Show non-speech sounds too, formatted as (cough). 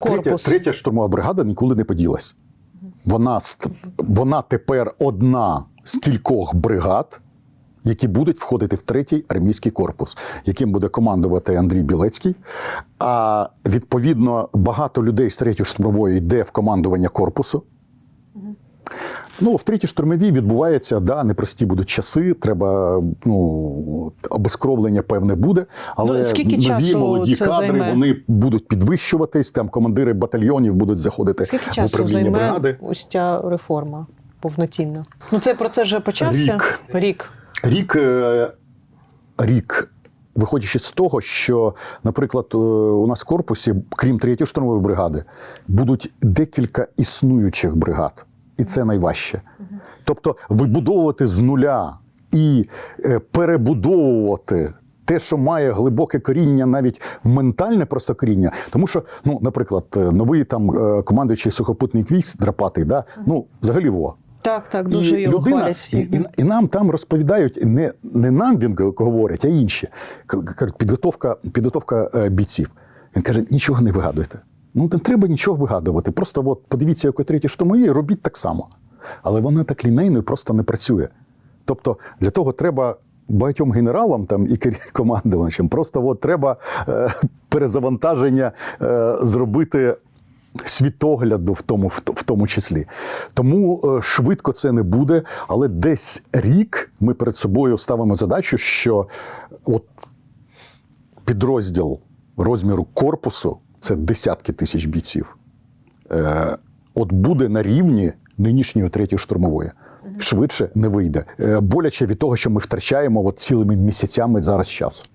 Третя, Корпус. третя штурмова бригада ніколи не поділась. Вона, вона тепер одна з кількох бригад, які будуть входити в третій армійський корпус, яким буде командувати Андрій Білецький. А відповідно багато людей з третьої штурмової йде в командування корпусу. Ну, в третій штурмовій відбувається, да, непрості будуть часи. Треба ну, обескровлення певне буде, але Ну, скільки нові часу молоді це кадри займе? вони будуть підвищуватись. Там командири батальйонів будуть заходити Скільки в часу займе бригади. ось ця реформа повноцінна? Ну цей процес вже почався. Рік. Рік. Рік, е, рік, виходячи з того, що, наприклад, е, у нас в корпусі, крім третьої штурмової бригади, будуть декілька існуючих бригад, і це найважче. Тобто вибудовувати з нуля і е, перебудовувати. Те, що має глибоке коріння, навіть ментальне просто коріння, тому що, ну, наприклад, е, новий там е, командуючий сухопутний військ Драпатий, да, ну, взагалі во, Так, так, дуже і його людина, хвалять. І, і, і нам там розповідають, не, не нам він говорить, а інші. Кажуть, підготовка, підготовка бійців. Він каже, нічого не вигадуйте. Ну, не треба нічого вигадувати. Просто от подивіться, як у третій штурмовій, робіть так само. Але вона так лінейно і просто не працює. Тобто для того треба багатьом генералам там і (laughs) командувачам, просто от треба е, перезавантаження е, зробити світогляду в тому, в, в тому числі. Тому е, швидко це не буде, але десь рік ми перед собою ставимо задачу, що от підрозділ розміру корпусу це десятки тисяч бійців. Е, от буде на рівні нинішньої третьої штурмової. Швидше не вийде. Е, боляче від того, що ми втрачаємо от цілими місяцями зараз час.